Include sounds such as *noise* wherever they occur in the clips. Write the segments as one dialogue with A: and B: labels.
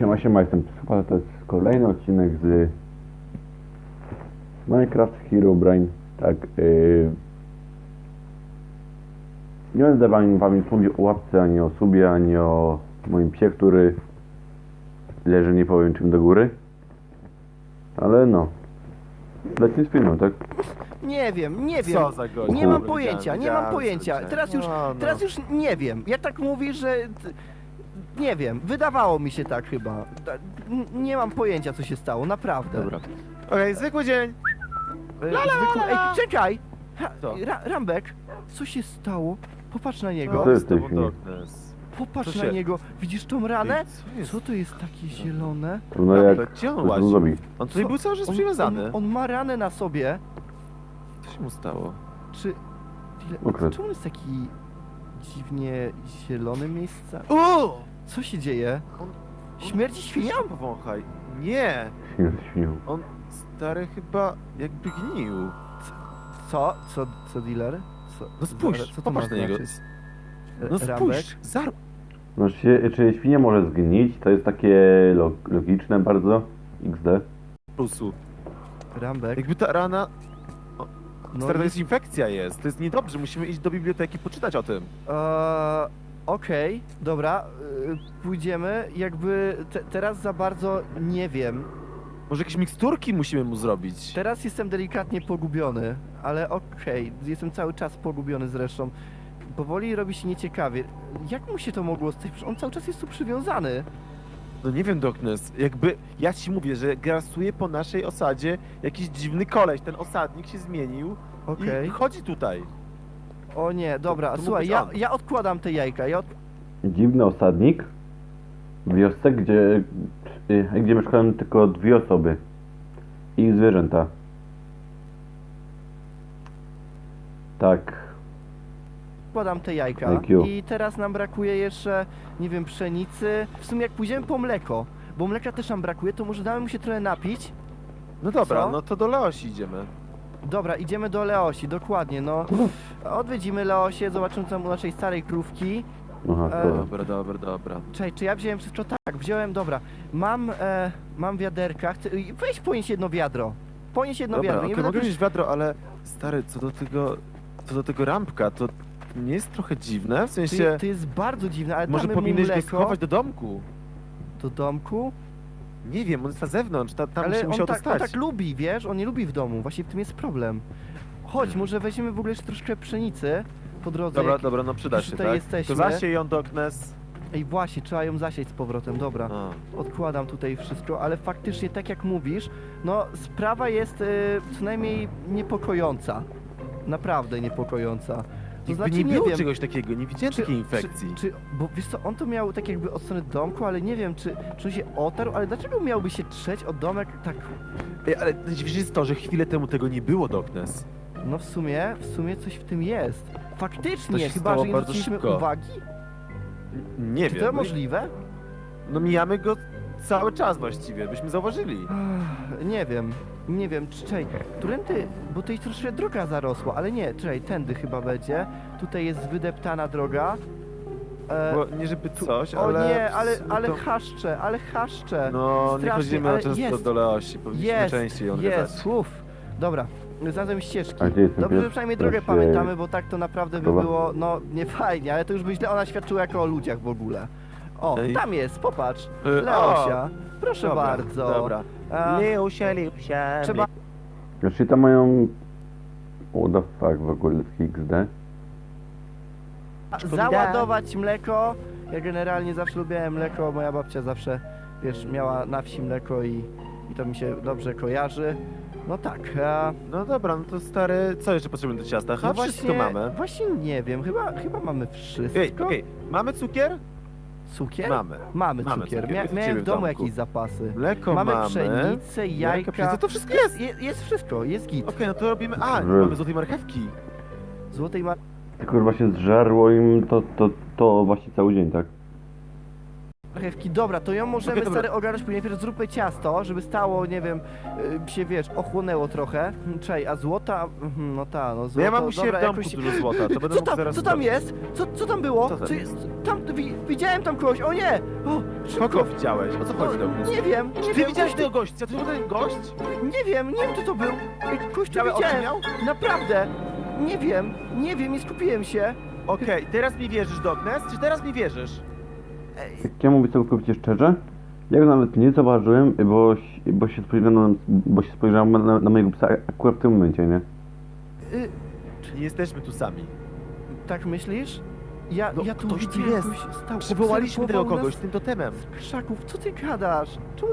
A: Siema, siema, jestem Psychopat, to jest kolejny odcinek z Minecraft Hero Brain. Tak, yy... Nie będę wam, wam mówił o łapce, ani o subie, ani o moim psie, który leży nie powiem czym do góry. Ale no. Lecimy z filmem, tak?
B: Nie wiem, nie wiem.
C: Co za gość?
B: Nie mam pojęcia, nie mam pojęcia. Teraz już,
C: No, no.
B: teraz już nie wiem. Jak tak mówisz, że... t- Nie wiem, wydawało mi się tak chyba. Ta- n- Nie mam pojęcia, co się stało, naprawdę.
C: Dobra. Okej, zwykły dzień.
B: E, Zwykły... Ej, czekaj! Ha,
C: Co?
B: Ra Rambek, co się stało? Popatrz na niego.
A: w tej chwili?
C: Darkness?
B: Popatrz
C: co
B: na
C: się-
B: niego. Widzisz tą ranę?
C: Co jest?
B: Co to jest takie zielone?
A: Trudno jak
C: Rambek, Gdzie on łazi?
A: zrobi.
C: On tutaj
B: Co?
C: był cały czas
B: On,
C: przywiązany.
B: on, on ma ranę na sobie.
C: Co się mu stało?
B: Czy... Czemu on jest taki dziwnie zielony miejsca?
C: O!
B: Co się dzieje?
C: On-
B: Śmierdzi świnią?
C: Powąchaj. Nie!
A: Świnią, świnią.
C: On stary chyba jakby gnił.
B: Co? Co, co dealer? Co,
C: No spójrz,
B: co to
C: popatrz
B: ma
C: na niego.
B: znaczyć?
C: No spójrz, zar...
A: No, czy, czy świnia może zgnić? To jest takie log logiczne bardzo. XD.
C: plusu.
B: Rambek?
C: Jakby ta rana...
B: No
C: Stary, to
B: jest-
C: jest infekcja jest. To jest niedobrze. Musimy iść do biblioteki poczytać o tym.
B: Eee, Okej, dobra, e, pójdziemy. Jakby te, teraz za bardzo nie wiem.
C: Może jakieś miksturki musimy mu zrobić.
B: Teraz jestem delikatnie pogubiony, ale okej, jestem cały czas pogubiony zresztą. Powoli robi się nieciekawie. Jak mu się to mogło stać? Przecież on cały czas jest tu przywiązany.
C: No nie wiem, Doknes, jakby ja ci mówię, że grasuje po naszej osadzie jakiś dziwny koleś, ten osadnik się zmienił
B: Okej.
C: i chodzi tutaj.
B: O nie, dobra,
C: to mógł
B: słuchaj, ja,
C: on.
B: ja odkładam te jajka. Ja od...
A: Dziwny osadnik w wiosce, gdzie, y, gdzie mieszkają tylko dwie osoby i ich zwierzęta. Tak,
B: Składam te jajka
A: Thank you.
B: i teraz nam brakuje jeszcze, nie wiem, pszenicy. W sumie jak pójdziemy po mleko, bo mleka też nam brakuje, to może damy mu się trochę napić.
C: No dobra,
B: Co?
C: no to do Leosi idziemy.
B: Dobra, idziemy do Leosi, dokładnie, no. Odwiedzimy Leosię, zobaczymy co tam u naszej starej krówki.
A: aha,
B: E,
A: to,
C: Dobra, dobra, dobra.
B: Czekaj, czy ja wziąłem wszystko? Tak, wziąłem, dobra. Mam, e, mam wiaderka, chcę, weź ponieś jedno wiadro. Ponieś jedno
C: Dobra,
B: wiadro,
C: okej, mogę wziąć wiadro, ale stary, co do tego, co do tego rampka, to nie jest trochę dziwne? W
B: To,
C: sensie,
B: je- to jest bardzo dziwne, ale
C: może
B: damy mu
C: powinieneś go
B: mleko
C: schować do domku.
B: do domku.
C: Nie wiem, on jest na zewnątrz, ta, tam
B: ale
C: się
B: on
C: musiał
B: tak, on
C: dostać.
B: tak lubi, wiesz, on nie lubi w domu, właśnie w tym jest problem. Chodź, może weźmiemy w ogóle jeszcze troszkę pszenicy po drodze.
C: Dobra,
B: jak...
C: dobra, no przyda
B: już
C: się,
B: tutaj
C: tak?
B: jesteśmy.
C: To zasiej ją Doknes.
B: Ej, właśnie, trzeba ją zasieć z powrotem, dobra.
C: A.
B: Odkładam tutaj wszystko, ale faktycznie, tak jak mówisz, no sprawa jest y, co najmniej niepokojąca. Naprawdę niepokojąca. To znaczy,
C: nie
B: nie
C: było
B: wiem,
C: czegoś takiego, nie widziałem
B: czy-
C: takiej infekcji.
B: Czy, czy, bo wiesz co, on to miał tak jakby od strony domku, ale nie wiem, czy, czy on się otarł, ale dlaczego miałby się trzeć o domek tak,
C: Ej, ale dziwne jest to, że chwilę temu tego nie było, Doknes.
B: no w sumie, w sumie coś w tym jest.
C: To
B: Faktycznie,
C: się
B: chyba, że nie zwróciliśmy
C: szybko.
B: uwagi?
C: Nie
B: Czy
C: wiem.
B: to
C: no,
B: możliwe?
C: no mijamy go cały czas właściwie, byśmy zauważyli.
B: Ach, Nie wiem, nie wiem, czy- czekaj, którędy, bo tutaj troszkę droga zarosła, ale nie, czekaj, tędy chyba będzie, tutaj jest wydeptana droga. E,
C: Bo nie żeby coś,
B: o
C: ale...
B: nie, ale, ale
C: to-
B: chaszcze, ale chaszcze.
C: No, nie
B: strasznie,
C: chodzimy na często
B: jest,
C: do Leosi, powinniśmy
B: jest,
C: częściej ją
B: jest, uff, dobra, znalazłem ścieżki.
A: A gdzie jest ten
B: Dobrze, że
A: pies?
B: przynajmniej drogę pamiętamy, bo tak to naprawdę by
A: Dobra.
B: było, no, nie fajnie, ale to już by źle ona świadczyła jako o ludziach w ogóle. O,
C: Ej.
B: tam jest, popatrz,
C: Y,
B: Leosia, proszę
C: dobra,
B: bardzo.
C: Dobra.
B: A,
C: Leusia, Leusia.
B: Trzeba-
A: Znaczy tam mają... What the fuck w ogóle z XD?
B: załadować mleko. Ja generalnie zawsze lubiłem mleko, moja babcia zawsze, wiesz, miała na wsi mleko i, i to mi się dobrze kojarzy. No tak, a,
C: No dobra, no to stary, co jeszcze potrzebujemy do ciasta? Chyba
B: no
C: wszystko mamy.
B: Właśnie nie wiem, chyba, chyba mamy wszystko.
C: Ej, okej, mamy cukier?
B: Cukier?
C: Mamy.
B: Mamy
C: Mamy
B: cukier.
C: cukier,
B: Mia
C: jest u
B: miałem
C: ciebie
B: w
C: w
B: domu
C: domku.
B: jakieś zapasy.
C: Mleko
B: mamy
C: mamy.
B: pszenicę, jajka.
C: pszenica, to wszystko jest.
B: Jest, jest wszystko, jest git.
C: Okej, no to robimy... A, nie
A: Że-
C: mamy złotej marchewki.
B: Złotej ma...
A: Tylko kurwa się zżarło im to, to, to właśnie cały dzień, tak?
B: Marchewki. Dobra, to ją możemy
C: Okej, dobra.
B: stary ogarnąć, później najpierw zróbmy ciasto, żeby stało, nie wiem, y, się wiesz, ochłonęło trochę. Hmm, Czej, a złota? Mhm, No ta, no
C: No
B: złoto,
C: ja mam u siebie
B: dobra,
C: w domku
B: jakoś...
C: dużo złota, to będę
B: Co tam,
C: zaraz
B: co tam jest? Co, co tam było?
C: Co tam
B: Co
C: jest?
B: Tam, wi, widziałem tam kogoś, o nie! O, szybko.
C: Kogo widziałeś? O co chodzi,
B: No,
C: Douglas?
B: nie wiem, nie
C: Ty
B: wiem,
C: widziałeś tego gościa? Ty był ten gość?
B: Nie wiem, nie wiem kto to był. Kogoś tu widziałem.
C: miał?
B: Naprawdę. Nie wiem, nie wiem, nie skupiłem się.
C: Okej, teraz mi wierzysz, Douglas? Czy teraz mi wierzysz?
A: Jak ja mówię całkowicie szczerze, ja go nawet nie zauważyłem, bo, bo się spojrzałem na, bo się spojrzałem na, na mojego psa akurat w tym momencie, nie?
B: Y,
C: Nie jesteśmy tu sami.
B: tak myślisz? Ja,
C: No,
B: ja tu
C: ktoś tu jest.
B: kogoś stał,
C: Przywołaliśmy tego kogoś
B: nas
C: tym totemem.
B: Z krzaków, co ty gadasz? Czemu.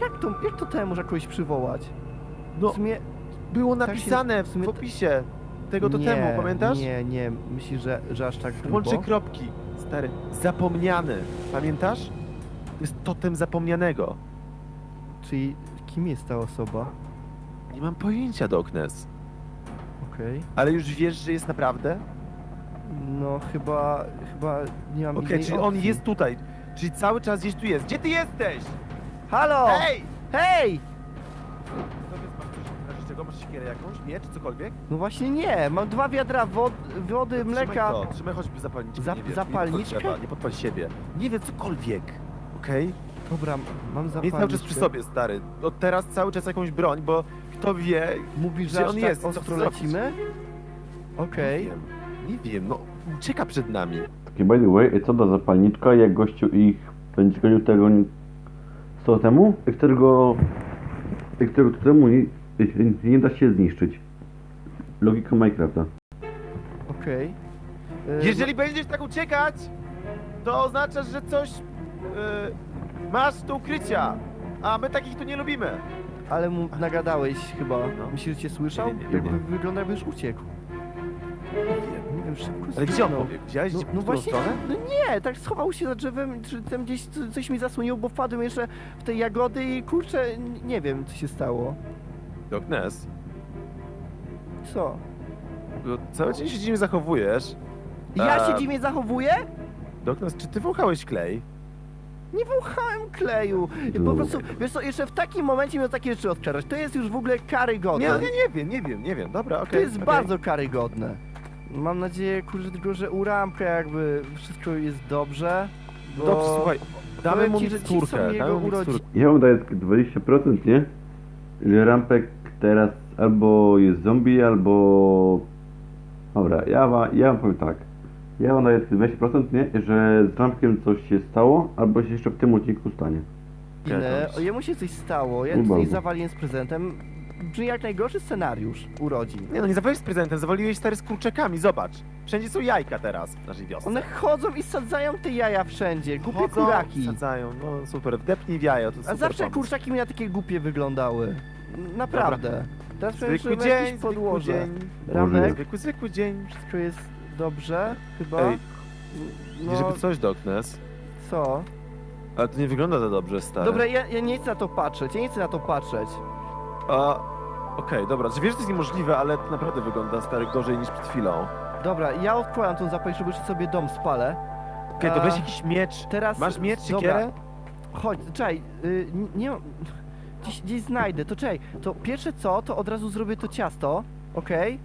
B: Jak to, jak to temu można kogoś przywołać?
C: No,
B: W sumie...
C: było
B: tak się-
C: napisane
B: w sumie
C: w opisie tego
B: nie,
C: totemu, pamiętasz?
B: Nie, nie, myślisz, że, że aż tak grubo?
C: Łączy kropki. Stary, zapomniany. Pamiętasz? To jest totem zapomnianego.
B: Czyli kim jest ta osoba?
C: Nie mam pojęcia, Douglas.
B: Okej.
C: Ale już wiesz, że jest naprawdę?
B: No chyba, chyba nie mam
C: Okej,
B: innej
C: czyli on
B: opcji.
C: jest tutaj. Czyli cały czas gdzieś tu jest. Gdzie ty jesteś?
B: Halo!
C: Hej!
B: Hej!
C: Czego? Masz siekierę jakąś? Miecz? Cokolwiek?
B: No właśnie nie, mam dwa wiadra wod, wody, mleka.
C: Trzymaj to, trzymaj choćby zapalniczkę.
B: Za-
C: nie wiem,
B: zapalniczkę?
C: Nie, podpal, nie podpal siebie. Nie wiem, cokolwiek. Okej?
B: Dobra, mam zapalniczkę.
C: cały czas przy sobie, stary. Od teraz cały czas jakąś broń, bo kto wie...
B: Mówisz,
C: Gdzie
B: że
C: on
B: aż
C: jest?
B: tak
C: Co
B: ostro
C: chce zrobić?
B: lecimy? Okej.
C: Nie wiem, nie wiem, no ucieka przed nami.
A: Okay, by the way, co do zapalniczka, jak gościu ich będzie gonił tego z totemu, którego, którego totemu nie, nie da się zniszczyć. Logika Minecrafta.
B: Okej. Y,
C: Jeżeli będziesz tak uciekać, to oznacza, że coś yy, masz do ukrycia. A my takich tu nie lubimy.
B: Ale mu nagadałeś chyba.
C: No.
B: Myślisz, że cię słyszał?
C: Nie, nie, nie,
B: Jakby
A: nie.
B: wygląda jakby już uciekł. Nie wiem, szybko
C: Ale gdzie on powie? Widziałeś
B: No, no właśnie,
C: stronę?
B: no nie, tak schował się za drzewem, czy tam gdzieś co- coś mi zasłoniło, bo wpadłem jeszcze w te jagody i kurczę, nie wiem co się stało.
C: Doknes,
B: Co?
C: no, cały dzień się dziwnie zachowujesz.
B: Ja się dziwnie zachowuję?
C: Doknes, czy ty wąchałeś klej?
B: Nie wąchałem kleju. Po prostu, wiesz co, jeszcze w takim momencie miał takie rzeczy odkradać. To jest już w ogóle karygodne.
C: Nie, nie, nie wiem, nie wiem, nie wiem. Dobra, okej.
B: To jest
C: okej.
B: bardzo karygodne. Mam nadzieję, kurczę, tylko że u Rampka jakby wszystko jest dobrze. Bo...
C: Dobrze, słuchaj, damy mu
B: ci, że ci są
C: miksturkę, mu.
A: Ja wam daję tylko 20%, nie? Rampek teraz albo jest zombie, albo... Dobra, ja wam, ja wam powiem tak. Ja wam daję tylko 20%, nie? Że z Rampkiem coś się stało, albo się jeszcze w tym odcinku stanie.
B: Ile? O, jemu się coś stało, ja
A: Nie
B: tutaj
A: bardzo.
B: zawaliłem z prezentem. Brzmi jak najgorszy scenariusz urodzin.
C: Nie no, nie zawaliłeś z prezentem, zawaliłeś stary z kurczakami, zobacz. Wszędzie są jajka teraz w naszej wiosce.
B: One chodzą i sadzają te jaja wszędzie, głupie
C: Chodzą,
B: kuraki.
C: Sadzają, no super, wdepnij w jajo, to
B: A
C: super
B: zawsze
C: pomysł.
B: kurczaki mi na takie głupie wyglądały. Naprawdę. Teraz
C: Zwykły dzień,
B: jakieś
C: zwykły
B: podłoże.
C: dzień.
B: Ramek,
C: Zwykły, zwykły dzień.
B: wszystko jest dobrze, chyba.
C: Ej,
B: no,
C: Nie żeby coś, Doknes.
B: co?
C: Ale to nie wygląda za dobrze, stary.
B: Dobra, ja, ja nie chcę na to patrzeć, ja nie chcę na to patrzeć.
C: A... Okej, dobra, że wiesz, że to jest niemożliwe, ale to naprawdę wygląda, stary, gorzej niż przed chwilą.
B: Dobra, ja odkładam tą zapalniczkę, bo jeszcze sobie dom spalę.
C: Okej, to
B: A,
C: weź jakiś miecz.
B: Teraz...
C: Masz miecz,
B: Dobra,
C: siekierę?
B: Chodź, czekaj, y, nie mam... Gdzieś, gdzieś znajdę, to czekaj, to pierwsze co, to od razu zrobię to ciasto, okej?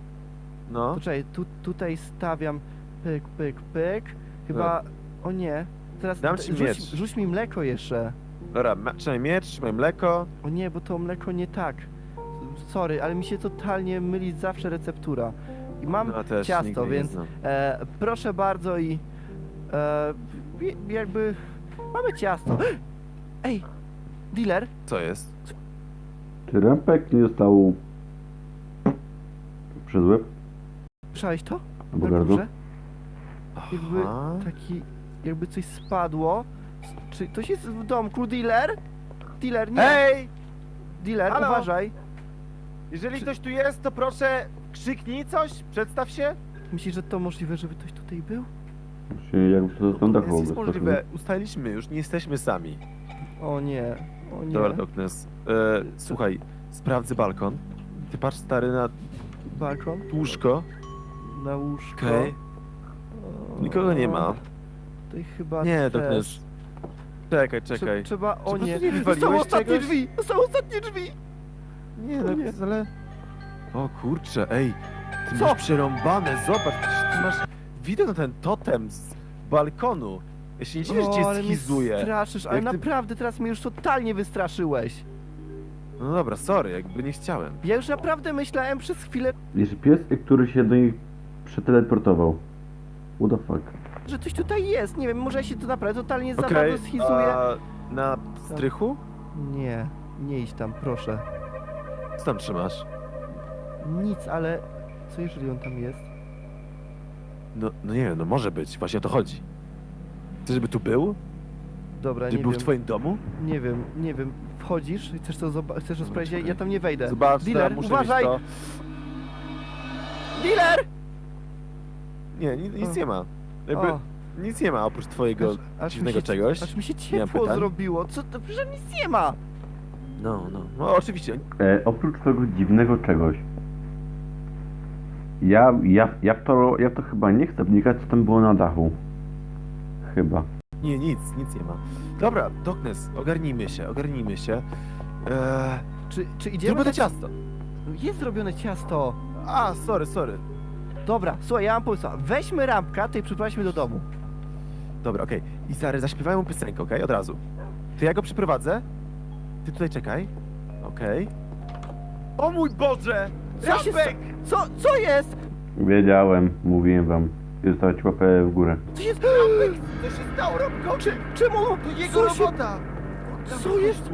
C: No.
B: To czekaj, tu, tutaj stawiam pyk, pyk, pyk, chyba... O nie, teraz
C: Dam ci
B: rzuć,
C: miecz.
B: rzuć mi mleko jeszcze.
C: Dobra, ma- trzymaj miecz, trzymaj mleko.
B: O nie, bo to mleko nie tak. Sorry, ale mi się totalnie myli zawsze receptura. I mam
C: no, też
B: ciasto,
C: nie
B: więc
C: znam.
B: e, proszę bardzo i e, jakby mamy ciasto. *gasps* Ej, dealer,
C: Co jest?
A: Czy Rampek nie został przez łeb
B: słyszałeś to?
A: albo
B: Na
A: gardło?
B: górze? Jakby
C: Aha.
B: taki, jakby coś spadło. Czy ktoś jest w domku, dealer? Dealer, nie.
C: Hej!
B: dealer,
C: halo?
B: uważaj.
C: Jeżeli ktoś tu jest, to proszę krzyknij coś, przedstaw się.
B: Myślisz, że to możliwe, żeby ktoś tutaj był?
A: Właśnie jak to wygląda w
C: jest, jest
A: ogóle?
C: możliwe, ustaliliśmy już, nie jesteśmy sami.
B: O nie, o nie.
C: Dobra, Doknes. E, słuchaj, sprawdzę balkon. Ty patrz stary na
B: Balkon,
C: łóżko.
B: na łóżko.
C: Okej.
B: O,
C: Nikogo nie ma.
B: Tutaj chyba
C: Nie,
B: też.
C: Doknes. Czekaj,
B: Trze-
C: czekaj.
B: Trzeba, o nie.
C: wywaliłeś
B: Zostały ostatnie
C: czegoś?
B: drzwi! Zostały ostatnie drzwi!
C: Nie,
B: O
C: no
B: nie.
C: ale... O kurczę, ej. Ty
B: Co?
C: masz przerąbane, zobacz, przecież ty masz... Widok na ten totem z balkonu. Ja się nie dziwię, że cię
B: ale mnie straszysz, ale
C: Jak ty-
B: naprawdę teraz mnie już totalnie wystraszyłeś.
C: No dobra, sorry, jakby nie chciałem.
B: Ja już naprawdę myślałem przez chwilę,
A: Jest pies, który się do nich przeteleportował. What the fuck?
B: że coś tutaj jest. Nie wiem, może ja się tu naprawdę totalnie za
C: Okej,
B: bardzo schizuję.
C: a na strychu?
B: Nie, nie idź tam, proszę.
C: Co tam trzymasz?
B: Nic, ale co jeżeli on tam jest?
C: No, no nie wiem, no może być, właśnie o to chodzi. Chcesz, żeby tu był?
B: Dobra,
C: Żeby
B: nie
C: był w
B: wiem,
C: twoim domu?
B: nie wiem, nie wiem. Wchodzisz, chcesz to, zoba- chcesz to sprawdzić, ja-
C: czekaj.
B: tam nie wejdę.
C: Zobacz,
B: Dealer,
C: muszę
B: uważaj!
C: mieć to.
B: Dealer!
C: Nie, nic, nic
B: O.
C: nie ma. Jakby
B: O,
C: nic nie ma oprócz twojego
B: aż, aż mi
C: dziwnego
B: się,
C: czegoś.
B: Aż mi się ciepło
C: pytań.
B: zrobiło. Co to? Przecież nic nie ma!
C: No, no. No oczywiście.
A: E, oprócz tego dziwnego czegoś. Ja, ja, ja, w to, ja w to chyba nie chcę wnikać, co tam było na dachu. Chyba.
C: Nie, nic, nic nie ma. Dobra, Doknes, ogarnijmy się, ogarnijmy się. Eee,
B: Czy, czy idziemy
C: zróbmy to ciasto.
B: Jest zrobione ciasto.
C: A, sorry, sorry.
B: Dobra, słuchaj, ja mam pomysł. Weźmy rampkę, ty przyprowadźmy do domu.
C: Dobra, okej. I Zary, zaśpiewaj mu piosenkę, okej? Od razu. To ja go przyprowadzę. Ty tutaj czekaj. Okej. O mój Boże!
B: Co się! Co, co jest?
A: Wiedziałem, mówiłem wam. Zostawiać łapę w górę.
B: Co jest?
C: Co się stało, Robko?
B: Czy, czemu?
C: To jego
B: co się,
C: robota!
B: Co jest?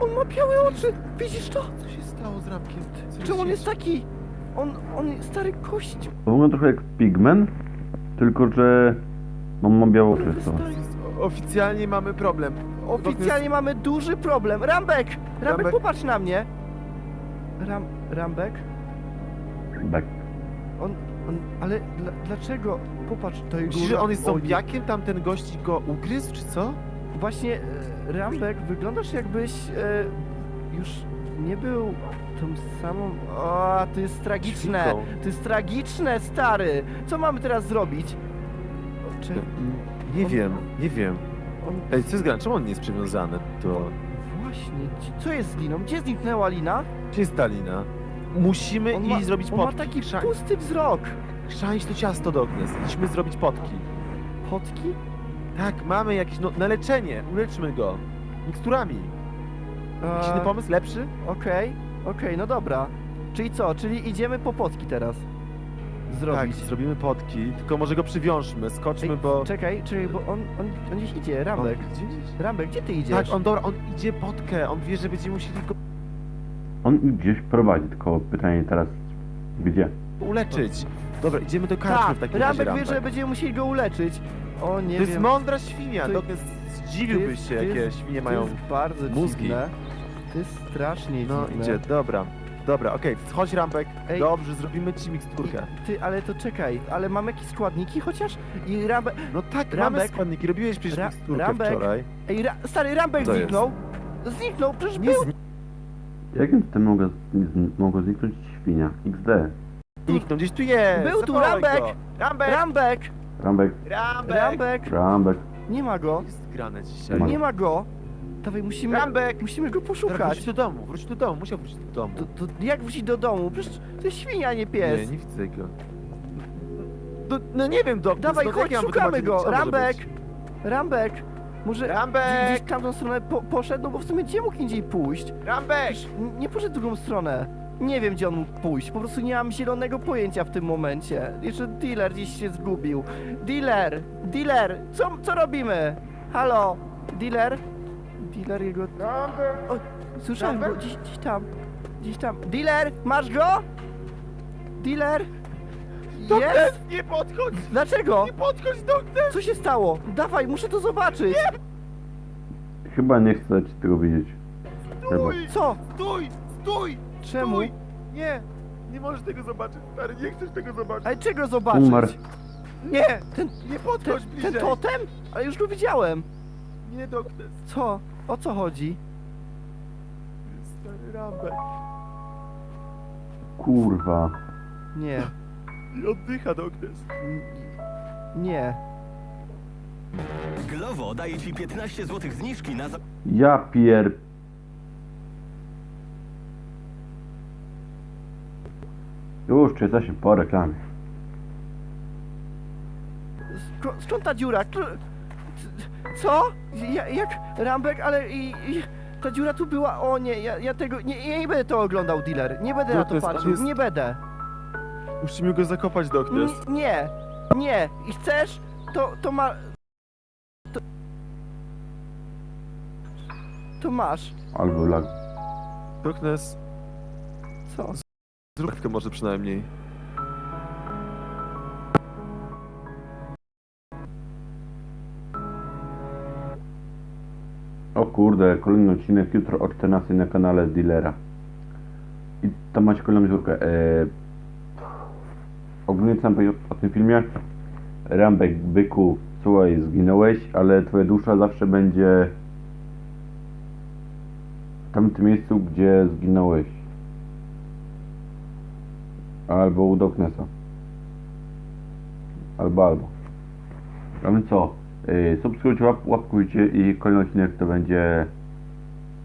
B: On ma białe oczy. Widzisz to?
C: Co się stało z Rabkiem?
B: Czemu on
C: się
B: jest taki? On, on jest stary kość.
A: Wygląda trochę jak Pigman, tylko że no, mam białe oczy. To.
B: Stary,
C: Oficjalnie mamy problem.
B: Oficjalnie mamy duży problem. Rambek! Rambek,
C: Rambek.
B: popatrz na mnie. Ram, Rambek?
A: Tak.
B: On, ale dla, dlaczego? Popatrz, to jego...
C: Myślisz, że on jest zombiakiem? Tamten gość go ugryzł, czy co?
B: Właśnie, e, Rambek, wyglądasz jakbyś e, już nie był tą samą... O, to jest tragiczne.
C: Świnką.
B: To jest tragiczne, stary. Co mamy teraz zrobić? Czy
C: Nie
B: On-
C: wiem, nie wiem.
B: on...
C: Ej, co jest grane? Czemu on nie jest przywiązany do...
B: Właśnie, ci- co jest z Liną? Gdzie zniknęła Lina?
C: Gdzie jest ta lina? Musimy
B: On
C: iść
B: ma,
C: zrobić
B: on ma
C: potki.
B: taki
C: Chrza-
B: pusty wzrok.
C: Chrzańć to ciasto do Agnes. Musimy zrobić potki.
B: Potki?
C: Tak, mamy jakieś, no, na leczenie. Uleczmy go. Miksturami. Jakiś inny
B: E,
C: pomysł? Lepszy?
B: Okej, okej, no dobra. Czyli co? Czyli idziemy po potki teraz. Zrobić.
C: Tak, zrobimy potki, tylko może go przywiążmy, skoczmy,
B: Ej,
C: bo...
B: Czekaj, czekaj, bo on, on, on gdzieś idzie, Rambek. Rambek, gdzie ty idziesz?
C: Tak, on dobra, on idzie potkę, on wie, że będziemy musieli tylko
A: On gdzieś prowadzi, tylko pytanie teraz gdzie?
C: uleczyć. Dobra, idziemy do karczmy
B: Tak,
C: w takim razie,
B: Rambek wie, że będziemy musieli go uleczyć. O, nie
C: To jest
B: wiem.
C: mądra świnia,
B: To-
C: Doknes, zdziwiłbyś
B: jest-
C: się,
B: to
C: jakie
B: jest-
C: świnie
B: To
C: mają...
B: jest bardzo
C: mózgi.
B: dziwne. To jest strasznie
C: No
B: dziwne.
C: idzie, dobra. Dobra, okej, chodź Rampek.
B: Ej.
C: Dobrze, zrobimy ci miksturkę.
B: Ty, ale to czekaj, ale mamy jakieś składniki chociaż? I Rambek...
C: No tak, mamy
B: Rambek.
C: składniki, robiłeś przecież
B: Ra-
C: miksturkę
B: Rambek.
C: wczoraj.
B: Ej, ra... stary, Rambek
C: Co jest?
B: zniknął! Zniknął, przecież
C: Nie
B: był...
C: zniknął,
A: Jakim tym mogła, z- mogła zniknąć świnia? XD.
C: no gdzieś tu jest.
B: Był tu
C: zawołaj
B: Rambek.
C: go. Rambek!
B: Rambek!
A: Rambek,
C: Rambek!
B: Rambek!
A: Rambek.
B: Nie ma go.
C: Jest grane dzisiaj.
B: Nie ma go. Dawaj, musimy...
C: Rambek!
B: Musimy go poszukać.
C: Wróć do domu, wróć do domu, musiał wrócić do domu.
B: To, to jak wrócić do domu? Przecież to jest świnia, nie pies.
C: Nie, nie widzę go. No, no nie wiem, Doknes,
B: Dawaj, chodź, szukamy go! Rambek! Rambek! Może
C: Rambek!
B: gdzieś w tamtą stronę po, poszedł, no bo w sumie gdzie mógł indziej pójść?
C: Rambek!
B: N- nie poszedł w drugą stronę. Nie wiem, gdzie on mógł pójść. Po prostu nie mam zielonego pojęcia w tym momencie. Jeszcze dealer gdzieś się zgubił. Dealer! Dealer! Co, co robimy? Halo? Dealer? Dealer jego... O, słyszałem go, gdzieś, gdzieś tam. Gdzieś tam. Dealer! Masz go? Dealer? Jest?
C: Nie podchodź!
B: Dlaczego?
C: Nie podchodź, Doknes!
B: Co się stało? Dawaj, muszę to zobaczyć.
A: Chyba nie chcę ci tego widzieć. Chyba.
C: Stój!
B: Co?
C: Stój! Stój!
B: Czemu?
C: Stój! Nie! Nie możesz tego zobaczyć, stary, nie chcesz tego zobaczyć.
B: Ale czego zobaczyć?
A: Umarł.
C: Nie!
B: Ten,
C: Nie
B: ten,
C: podchodź bliżej!
B: ten totem? Ale już go widziałem.
C: Nie, Doknes.
B: Co? O co chodzi?
C: Stary Rambek.
A: Kurwa.
B: Nie.
C: I oddycha, Doknes.
B: Nie.
D: Glovo daje ci 15 zł zniżki na... za-
A: Ja pier... Już, czy jesteśmy po reklamie.
B: Sko- skąd ta dziura? Kl- c- Co? Ja, jak Rambek, ale i, i ta dziura tu była. O nie, ja, ja tego. Nie, ja nie będę to oglądał, dealer. Nie będę na
C: to
B: patrzył.
C: jest-
B: Nie będę.
C: Musimy go zakopać, Doknes.
B: N- nie, nie. I chcesz? To, to ma. To, to masz.
A: Albo lag...
C: Doknes,
B: Co?
C: zrób może przynajmniej.
A: O kurde, kolejny odcinek jutro o 14 na kanale Dealera. I tam macie kolejną dziurkę. Eee, ogólnie o, o tym filmie? Rambek, byku, słuchaj, zginąłeś, ale twoja dusza zawsze będzie w tamtym miejscu, gdzie zginąłeś. Albo u Doknesa. Albo, albo. A więc co? Yy, subskrybujcie, łap, łapkujcie i kolejny odcinek to będzie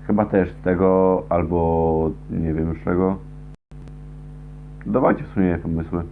A: chyba też z tego, albo nie wiem już czego. Dawajcie w sumie pomysły.